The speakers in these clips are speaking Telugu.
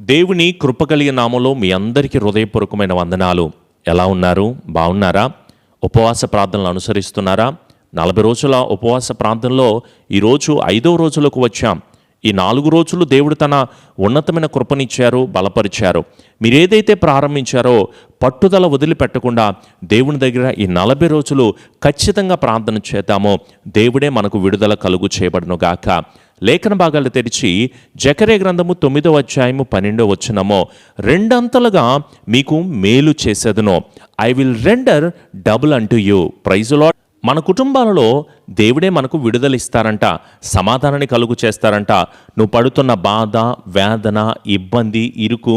దేవుని కృప కలిగిన నామలో మీ అందరికీ హృదయపూర్వకమైన వందనాలు. ఎలా ఉన్నారు? బాగున్నారా? ఉపవాస ప్రార్థనలు అనుసరిస్తున్నారా? నలభై రోజుల ఉపవాస ప్రార్థనలో ఈరోజు ఐదో రోజులకు వచ్చాం. ఈ నాలుగు రోజులు దేవుడు తన ఉన్నతమైన కృపనిచ్చారు బలపరిచారు. మీరేదైతే ప్రారంభించారో పట్టుదల వదిలిపెట్టకుండా దేవుని దగ్గర ఈ నలభై రోజులు ఖచ్చితంగా ప్రార్థన చేద్దామో. దేవుడే మనకు విడుదల కలుగు చేయబడును గాక లేఖన భాగాలు తెరిచి జకరే గ్రంథము తొమ్మిదో అధ్యాయము పన్నెండో వచ్చినమో రెండంతలుగా మీకు మేలు చేసేదను. I will render double unto you ప్రైజులో మన కుటుంబాలలో దేవుడే మనకు విడుదలిస్తారంట సమాధానాన్ని కలుగు చేస్తారంట. నువ్వు పడుతున్న బాధ వేదన ఇబ్బంది ఇరుకు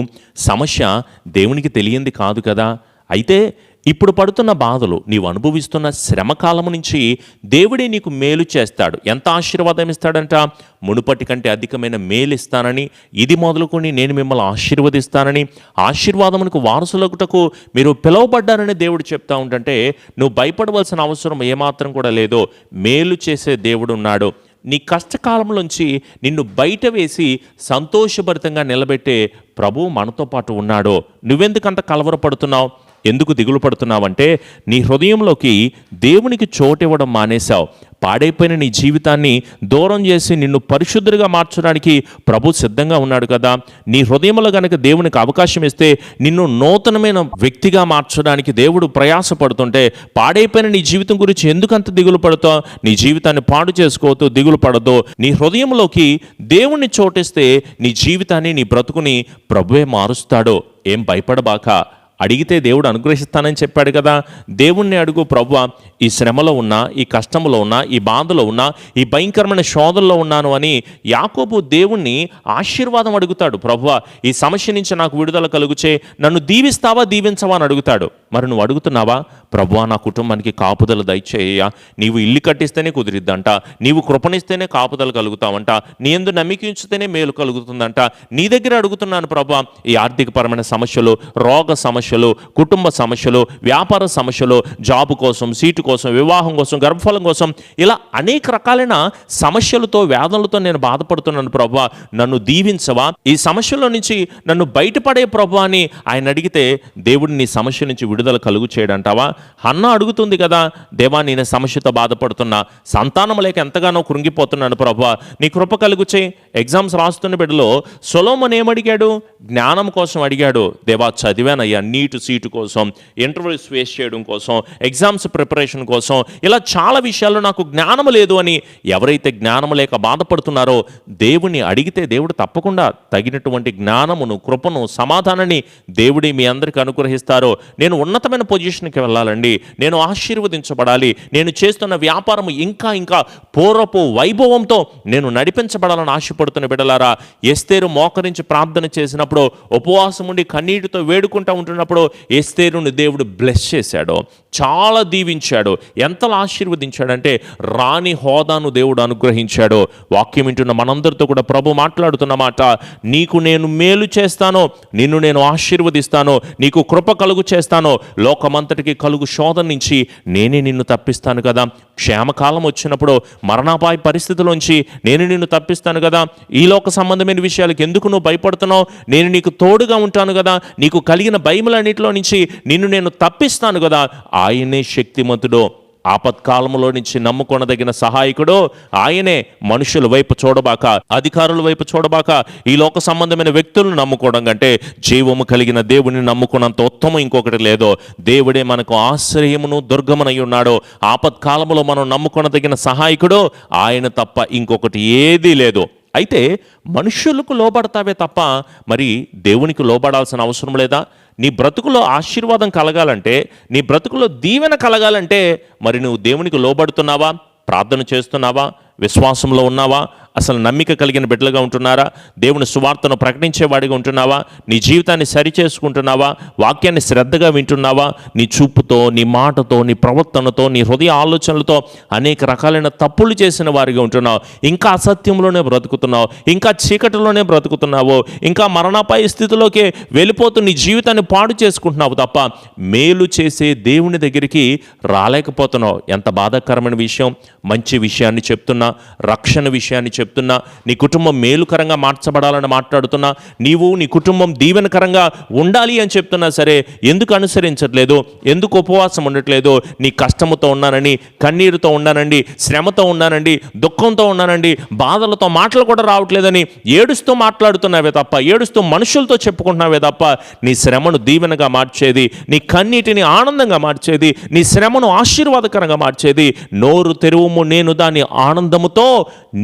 సమస్య దేవునికి తెలియంది కాదు కదా? అయితే ఇప్పుడు పడుతున్న బాధలు నీవు అనుభవిస్తున్న శ్రమకాలము నుంచి దేవుడే నీకు మేలు చేస్తాడు. ఎంత ఆశీర్వాదం ఇస్తాడంట? మునుపటి కంటే అధికమైన మేలు ఇస్తానని ఇది మొదలుకొని నేను మిమ్మల్ని ఆశీర్వదిస్తానని ఆశీర్వాదమునకు వారసులకుటకు మీరు పిలువబడ్డారని దేవుడు చెప్తా ఉంటే నువ్వు భయపడవలసిన అవసరం ఏమాత్రం కూడా లేదో. మేలు చేసే దేవుడు ఉన్నాడు. నీ కష్టకాలంలోంచి నిన్ను బయట వేసి సంతోషభరితంగా నిలబెట్టే ప్రభు మనతో పాటు ఉన్నాడు. నువ్వెందుకంత కలవరపడుతున్నావు? ఎందుకు దిగులు పడుతున్నావంటే నీ హృదయంలోకి దేవునికి చోటివ్వడం మానేశావు. పాడైపోయిన నీ జీవితాన్ని దూరం చేసి నిన్ను పరిశుద్ధుడిగా మార్చడానికి ప్రభు సిద్ధంగా ఉన్నాడు కదా. నీ హృదయంలో గనక దేవునికి అవకాశం ఇస్తే నిన్ను నూతనమైన వ్యక్తిగా మార్చడానికి దేవుడు ప్రయాసపడుతుంటే పాడైపోయిన నీ జీవితం గురించి ఎందుకంత దిగులు పడుతావు? నీ జీవితాన్ని పాడు చేసుకోవద్దు దిగులు పడద్దు. నీ హృదయంలోకి దేవుణ్ణి చోటిస్తే నీ జీవితాన్ని నీ బ్రతుకుని ప్రభువే మారుస్తాడు. ఏం భయపడబాక. అడిగితే దేవుడు అనుగ్రహిస్తానని చెప్పాడు కదా. దేవుణ్ణి అడుగు ప్రభు ఈ శ్రమలో ఉన్నా ఈ కష్టంలో ఉన్నా ఈ బాధలో ఉన్నా ఈ భయంకరమైన శోధనలో ఉన్నాను అని యాకోబు దేవుణ్ణి ఆశీర్వాదం అడుగుతాడు. ప్రభు ఈ సమస్య నుంచి నాకు విడుదల కలుగుచే నన్ను దీవిస్తావా దీవించవా అని అడుగుతాడు. మరి నువ్వు అడుగుతున్నావా? ప్రభు నా కుటుంబానికి కాపుదల దయచేయ. నీవు ఇల్లు కట్టిస్తేనే కుదిరిద్దంట. నీవు కృపణిస్తేనే కాపుదల కలుగుతావంట. నీ ఎందు నమ్మిక ఉంచితేనే మేలు కలుగుతుందంట. నీ దగ్గర అడుగుతున్నాను ప్రభా ఈ ఆర్థికపరమైన సమస్యలు రోగ సమస్యలు కుటుంబ సమస్యలు వ్యాపార సమస్యలు జాబ్ కోసం సీటు కోసం వివాహం కోసం గర్భఫలం కోసం ఇలా అనేక రకాలైన సమస్యలతో వేదనలతో నేను బాధపడుతున్నాను ప్రభు. నన్ను దీవించవా? ఈ సమస్యలో నుంచి నన్ను బయటపడే ప్రభు అని ఆయన అడిగితే దేవుడు నీ సమస్య నుంచి విడుదల కలుగు చేయడంటావా? అన్న అడుగుతుంది కదా. దేవా నేను సమస్యతో బాధపడుతున్నా. సంతానం లేక ఎంతగానో కృంగిపోతున్నాను ప్రభు. నీ కృప కలుగు చేయి. ఎగ్జామ్స్ రాస్తున్న బిడ్డలో సొలోమన్ ఏమడిగాడు? జ్ఞానం కోసం అడిగాడు. దేవా చదివానయ్యా నీట్ సీటు కోసం ఇంటర్వ్యూస్ ఫేస్ చేయడం కోసం ఎగ్జామ్స్ ప్రిపరేషన్ కోసం ఇలా చాలా విషయాల్లో నాకు జ్ఞానం లేదు అని ఎవరైతే జ్ఞానం లేక బాధపడుతున్నారో దేవుని అడిగితే దేవుడు తప్పకుండా తగినటువంటి జ్ఞానమును కృపను సమాధానాన్ని దేవుడి మీ అందరికీ అనుగ్రహిస్తారో నేను ఉన్నతమైన పొజిషన్కి వెళ్ళాలండి. నేను ఆశీర్వదించబడాలి. నేను చేస్తున్న వ్యాపారం ఇంకా ఇంకా పూర్వపు వైభవంతో నేను నడిపించబడాలని ఆశపడుతున్న బిడలారా ఎస్తేరు మోకరించి ప్రార్థన చేసినప్పుడు ఉపవాసం ఉండి కన్నీటితో వేడుకుంటూ ఉంటున్నప్పుడు ఎస్తేరుని దేవుడు బ్లెస్ చేశాడు చాలా దీవించాడు. ఎంతలా ఆశీర్వదించాడంటే రాణి హోదాను దేవుడు అనుగ్రహించాడు. వాక్యం వింటున్న మనందరితో కూడా ప్రభు మాట్లాడుతున్న మాట నీకు నేను మేలు చేస్తాను నిన్ను నేను ఆశీర్వదిస్తాను నీకు కృప కలుగు చేస్తాను లోకమంతటికి కలుగు శోధన నుంచి నేనే నిన్ను తప్పిస్తాను కదా. క్షేమకాలం వచ్చినప్పుడు మరణాపాయ పరిస్థితిలోంచి నేను నిన్ను తప్పిస్తాను కదా. ఈ లోక సంబంధమైన విషయాలకు ఎందుకు నువ్వు భయపడుతున్నావు? నేను నీకు తోడుగా ఉంటాను కదా. నీకు కలిగిన భయములన్నిటిలో నుంచి నిన్ను నేను తప్పిస్తాను కదా. ఆయనే శక్తిమంతుడు. ఆపత్కాలంలో నుంచి నమ్ముకొనదగిన సహాయకుడు ఆయనే మనుషుల వైపు చూడబాక అధికారుల వైపు చూడబాక ఈ లోక సంబంధమైన వ్యక్తులను నమ్ముకోవడం కంటే జీవము కలిగిన దేవుడిని నమ్ముకున్నంత ఉత్తమం ఇంకొకటి లేదో. దేవుడే మనకు ఆశ్రయమును దుర్గమనై ఉన్నాడు. ఆపత్కాలంలో మనం నమ్ముకొనదగిన సహాయకుడు ఆయన తప్ప ఇంకొకటి ఏదీ లేదు. అయితే మనుషులకు లోబడతావే తప్ప మరి దేవునికి లోబడాల్సిన అవసరం లేదా? నీ బ్రతుకులో ఆశీర్వాదం కలగాలంటే నీ బ్రతుకులో దీవెన కలగాలంటే మరి నువ్వు దేవునికి లోబడుతున్నావా? ప్రార్థన చేస్తున్నావా? విశ్వాసంలో ఉన్నావా? అసలు నమ్మిక కలిగిన బిడ్డలుగా ఉంటున్నారా? దేవుని సువార్తను ప్రకటించేవాడిగా ఉంటున్నావా? నీ జీవితాన్ని సరిచేసుకుంటున్నావా వాక్యాన్ని శ్రద్ధగా వింటున్నావా? నీ చూపుతో నీ మాటతో నీ ప్రవర్తనతో నీ హృదయ ఆలోచనలతో అనేక రకాలైన తప్పులు చేసిన వారిగా ఉంటున్నావు. ఇంకా అసత్యంలోనే బ్రతుకుతున్నావు. ఇంకా చీకటిలోనే బ్రతుకుతున్నావు. ఇంకా మరణాపాయ స్థితిలోకి వెళ్ళిపోతూ నీ జీవితాన్ని పాడు చేసుకుంటున్నావు తప్ప మేలు చేసే దేవుని దగ్గరికి రాలేకపోతున్నావు. ఎంత బాధాకరమైన విషయం. మంచి విషయాన్ని చెప్తున్నా. రక్షణ విషయాన్ని చెప్తున్నా చెప్తున్నా నీ కుటుంబం మేలుకరంగా మార్చబడాలని మాట్లాడుతున్నా నీవు నీ కుటుంబం దీవెనకరంగా ఉండాలి అని చెప్తున్నా సరే ఎందుకు అనుసరించట్లేదు? ఎందుకు ఉపవాసం ఉండట్లేదు? నీ కష్టముతో ఉన్నానని కన్నీరుతో ఉన్నానండి శ్రమతో ఉన్నానండి దుఃఖంతో ఉన్నానండి బాధలతో మాటలు కూడా రావట్లేదని ఏడుస్తూ మాట్లాడుతున్నావే తప్ప ఏడుస్తూ మనుషులతో చెప్పుకుంటున్నావే తప్ప నీ శ్రమను దీవెనగా మార్చేది నీ కన్నీటిని ఆనందంగా మార్చేది నీ శ్రమను ఆశీర్వాదకరంగా మార్చేది నోరు తెరువుము నేను దాన్ని ఆనందముతో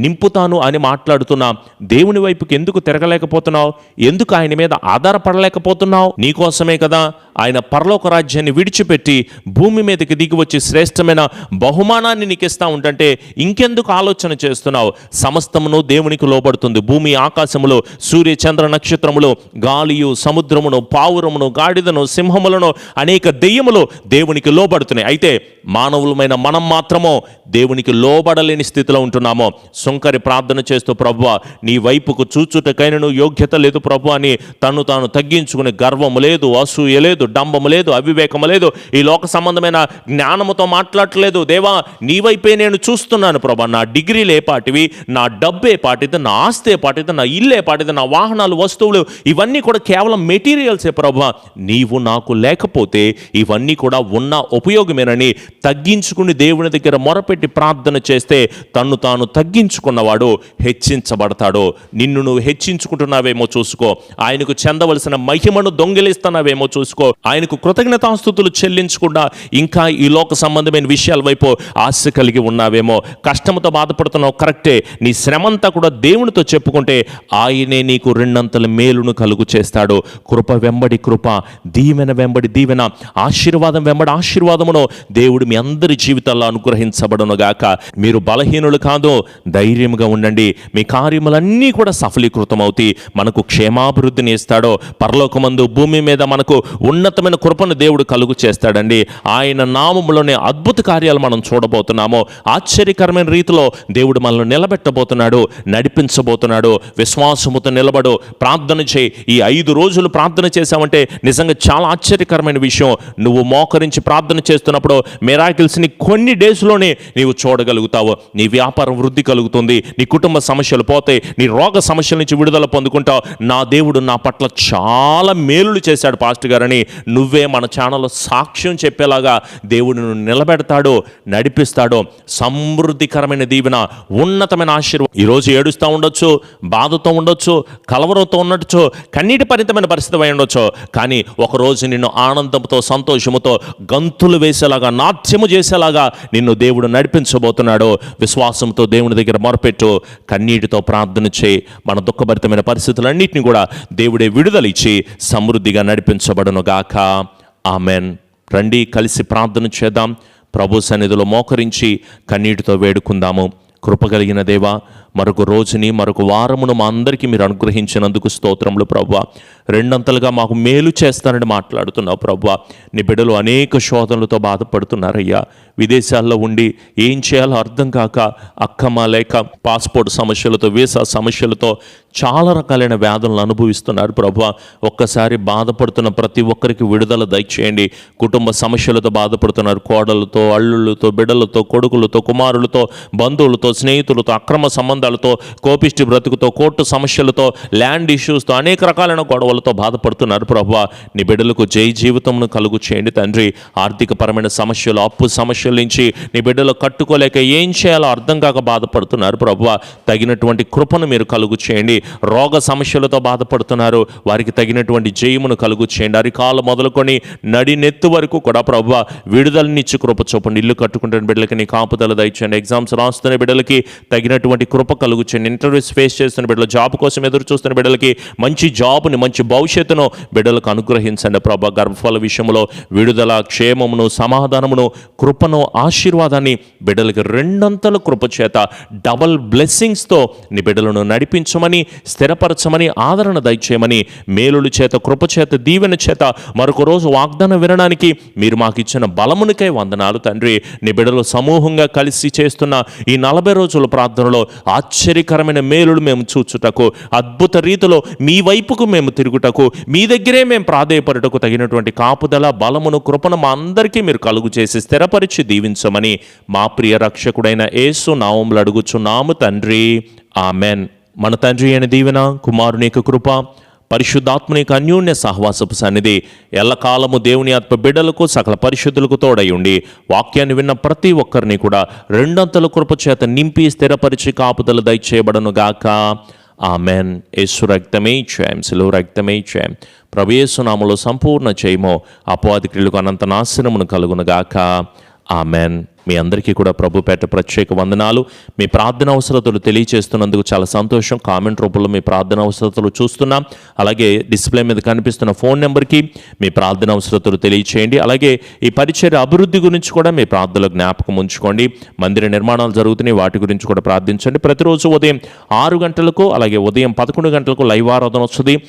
నింపుతాను. అని మాట్లాడుతున్నా. దేవుని వైపుకి ఎందుకు తిరగలేకపోతున్నావు? ఎందుకు ఆయన మీద ఆధారపడలేకపోతున్నావు? నీకోసమే కదా ఆయన పరలోక రాజ్యాన్ని విడిచిపెట్టి భూమి మీదకి దిగి వచ్చి శ్రేష్టమైన బహుమానాన్ని నీకిస్తా ఉంటే ఇంకెందుకు ఆలోచన చేస్తున్నావు? సమస్తమును దేవునికి లోబడుతుంది. భూమి ఆకాశములో సూర్య చంద్ర నక్షత్రములు గాలియు సముద్రమును పావురమును గాడిదను సింహములను అనేక దెయ్యములు దేవునికి లోబడుతున్నాయి. అయితే మానవులమైన మనం మాత్రమో దేవునికి లోబడలేని స్థితిలో ఉంటున్నామో. సుంకరి ప్రార్థన చేస్తూ ప్రభు నీ వైపుకు చూచుటకైనను యోగ్యత లేదు ప్రభు అని తను తాను తగ్గించుకునే గర్వము లేదు అసూయ లేదు. డంబము లేదు అవివేకము లేదు ఈ లోక సంబంధమైన జ్ఞానముతో మాట్లాడట్లేదు. దేవా నీ వైపే నేను చూస్తున్నాను ప్రభా. నా డిగ్రీలు ఏ పాటివి నా డబ్బు ఏ పాటిది నా ఆస్తి ఏ పాటిది నా ఇల్లు ఏ పాటిది నా వాహనాలు వస్తువులు ఇవన్నీ కూడా కేవలం మెటీరియల్సే ప్రభా. నీవు నాకు లేకపోతే ఇవన్నీ కూడా ఉన్న ఉపయోగమేనని తగ్గించుకుని దేవుని దగ్గర మొరపెట్టి ప్రార్థన చేస్తే తన్ను తాను తగ్గించుకున్నవాడు హెచ్చించబడతాడు. నిన్ను నువ్వు హెచ్చించుకుంటున్నావేమో చూసుకో. ఆయనకు చెందవలసిన మహిమను దొంగిలిస్తున్నావేమో చూసుకో. ఆయనకు కృతజ్ఞతాస్థుతులు చెల్లించకుండా ఇంకా ఈ లోక సంబంధమైన విషయాల వైపు ఆశ కలిగి ఉన్నావేమో. కష్టంతో బాధపడుతున్నావు కరెక్టే. నీ శ్రమంతా కూడా దేవునితో చెప్పుకుంటే ఆయనే నీకు రెండంతల మేలును కలుగు చేస్తాడు. కృప వెంబడి కృప దీవెన వెంబడి దీవెన ఆశీర్వాదం వెంబడి ఆశీర్వాదమును దేవుడు మీ అందరి జీవితాల్లో అనుగ్రహించబడును గాక మీరు బలహీనులు కాదు ధైర్యంగా ఉండండి. మీ కార్యములన్నీ కూడా సఫలీకృతమవుతాయి. మనకు క్షేమాభివృద్ధిని ఇస్తాడో. పరలోకమందు భూమి మీద మనకు ఉన్నతమైన కృపను దేవుడు కలుగు చేస్తాడండి. ఆయన నామములోనే అద్భుత కార్యాలు మనం చూడబోతున్నాము. ఆశ్చర్యకరమైన రీతిలో దేవుడు మనల్ని నిలబెట్టబోతున్నాడు నడిపించబోతున్నాడు విశ్వాసముతో నిలబడు ప్రార్థన చేయి. ఈ ఐదు రోజులు ప్రార్థన చేశామంటే నిజంగా చాలా ఆశ్చర్యకరమైన విషయం. నువ్వు మోకరించి ప్రార్థన చేస్తున్నప్పుడు మిరాకిల్స్ని కొన్ని డేస్లోనే నీవు చూడగలుగుతావు. నీ వ్యాపారం వృద్ధి కలుగుతుంది నీ కుటుంబ సమస్యలు పోతాయి నీ రోగ సమస్యల నుంచి విడుదల పొందుకుంటావు. నా దేవుడు నా పట్ల చాలా మేలులు చేశాడు పాస్టర్ గారని. నువ్వే మన ఛానల్లో సాక్ష్యం చెప్పేలాగా దేవుడు నిన్ను నిలబెడతాడు నడిపిస్తాడో సమృద్ధికరమైన దీవెన ఉన్నతమైన ఆశీర్వాదం. ఈరోజు ఏడుస్తూ ఉండొచ్చు బాధతో ఉండొచ్చు కలవరంతో ఉండొచ్చు కన్నీటి పరితమైన పరిస్థితి అయి ఉండొచ్చు. కానీ ఒకరోజు నిన్ను ఆనందంతో సంతోషముతో గంతులు వేసేలాగా నాట్యము చేసేలాగా నిన్ను దేవుడు నడిపించబోతున్నాడు. విశ్వాసంతో దేవుని దగ్గర మొరపెట్టు కన్నీటితో ప్రార్థన చేయి. మన దుఃఖభరితమైన పరిస్థితులన్నింటినీ కూడా దేవుడే విడుదలిచ్చి సమృద్ధిగా నడిపించబడనుగా. గాక. ఆమెన్. రండి కలిసి ప్రార్థన చేద్దాం. ప్రభు సన్నిధిలో మోకరించి కన్నీటితో వేడుకుందాము. కృపగలిగిన దేవా మరొక రోజుని మరొక వారమును మా అందరికీ మీరు అనుగ్రహించినందుకు స్తోత్రములు ప్రవ్వ రెండంతలుగా మాకు మేలు చేస్తానని మాట్లాడుతున్నావు ప్రవ్వ నీ బిడ్డలు అనేక శోధనలతో బాధపడుతున్నారయ్యా. విదేశాల్లో ఉండి ఏం చేయాలో అర్థం కాక అక్కమ లేక పాస్పోర్ట్ సమస్యలతో వీసా సమస్యలతో చాలా రకాలైన వ్యాధులను అనుభవిస్తున్నారు ప్రభు ఒక్కసారి బాధపడుతున్న ప్రతి ఒక్కరికి విడుదల దయచేయండి. కుటుంబ సమస్యలతో బాధపడుతున్నారు. కోడలతో అల్లుళ్ళతో బిడ్డలతో కొడుకులతో కుమారులతో బంధువులతో స్నేహితులతో అక్రమ సంబంధాలతో కోపిష్టి బ్రతుకుతో కోర్టు సమస్యలతో ల్యాండ్ ఇష్యూస్తో అనేక రకాలైన గొడవలతో బాధపడుతున్నారు ప్రభు. నీ బిడ్డలకు జై జీవితంను కలుగు చేయండి తండ్రి. ఆర్థికపరమైన సమస్యలు అప్పు సమస్యల నుంచి నీ బిడ్డలు కట్టుకోలేక ఏం చేయాలో అర్థం కాక బాధపడుతున్నారు ప్రభు. తగినటువంటి కృపను మీరు కలుగు చేయండి. రోగ సమస్యలతో బాధపడుతున్నారు. వారికి తగినటువంటి జయమును కలుగు చేయండి. అరికాలు మొదలుకొని నడినెత్తు వరకు కూడా ప్రభు విడుదలనిచ్చి కృప చూపండి ఇల్లు కట్టుకుంటున్న బిడ్డలకి నీ కాపుదల దయచేయండి. ఎగ్జామ్స్ రాస్తున్న బిడ్డలు బిడ్డలకి తగినటువంటి కృప కలుగు చేయండి ఇంటర్వ్యూస్ ఫేస్ చేస్తున్న బిడ్డలు జాబ్ కోసం ఎదురు చూస్తున్న బిడ్డలకి మంచి జాబ్ని మంచి భవిష్యత్తును బిడ్డలకు అనుగ్రహించండి ప్రభా. గర్భఫల విషయంలో విడుదల క్షేమమును సమాధానమును కృపను ఆశీర్వాదాన్ని బిడ్డలకి రెండంతల కృప చేత డబల్ బ్లెస్సింగ్స్తో నీ బిడ్డలను నడిపించమని స్థిరపరచమని ఆదరణ దయచేయమని మేలుల చేత కృప చేత దీవెన చేత మరొక రోజు వాగ్దానం వినడానికి మీరు మాకు ఇచ్చిన బలమునికై వందనాలు తండ్రి. నీ బిడ్డలు సమూహంగా కలిసి చేస్తున్న ఈ నలభై రోజుల ప్రార్థనలో ఆశ్చర్యకరమైన మేలులు మేము చూచుటకు అద్భుత రీతిలో మీ వైపుకు మేము తిరుగుటకు మీ దగ్గరే మేము ప్రాధేయపడుటకు తగినటువంటి కాపుదల బలమును కృపను మా అందరికీ మీరు కలుగు చేసి స్థిరపరిచి దీవించమని మా ప్రియ రక్షకుడైన యేసు నామములు అడుగుచున్నాము తండ్రి. ఆమెన్. మన తండ్రి అయిన దీవెన కుమారుని యొక్క కృప పరిశుద్ధాత్మని యొక్క అన్యోన్య సహవాసపు సన్నిధి. ఎల్లకాలము దేవుని ఆత్మ బిడ్డలకు సకల పరిశుద్ధులకు తోడై ఉండి వాక్యాన్ని విన్న ప్రతి ఒక్కరిని కూడా రెండంతల కృపచేత నింపి స్థిరపరిచి కాపుదలు దయచేయబడను గాక. ఆమెన్. యేసు రక్తమే చేయం సెలవు రక్తమే చేయం ప్రవేశనామలో సంపూర్ణ చేయమో అపవాది క్రియలకు అనంత నాశనమును కలుగును గాక. ఆమెన్. మీ అందరికీ కూడా ప్రభు పేట ప్రత్యేక వందనాలు. మీ ప్రార్థన అవసరతలు తెలియచేస్తున్నందుకు చాలా సంతోషం. కామెంట్ రూపంలో మీ ప్రార్థన అవసరతలు చూస్తున్నాం. అలాగే డిస్ప్లే మీద కనిపిస్తున్న ఫోన్ నెంబర్కి మీ ప్రార్థన అవసరతలు తెలియచేయండి. అలాగే ఈ పరిచయ అభివృద్ధి గురించి కూడా మీ ప్రార్థనలో జ్ఞాపకం ఉంచుకోండి. మందిర నిర్మాణాలు జరుగుతున్నాయి. వాటి గురించి కూడా ప్రార్థించండి. ప్రతిరోజు ఉదయం ఆరు గంటలకు అలాగే ఉదయం పదకొండు గంటలకు లైవ్ ఆరాధన వస్తుంది.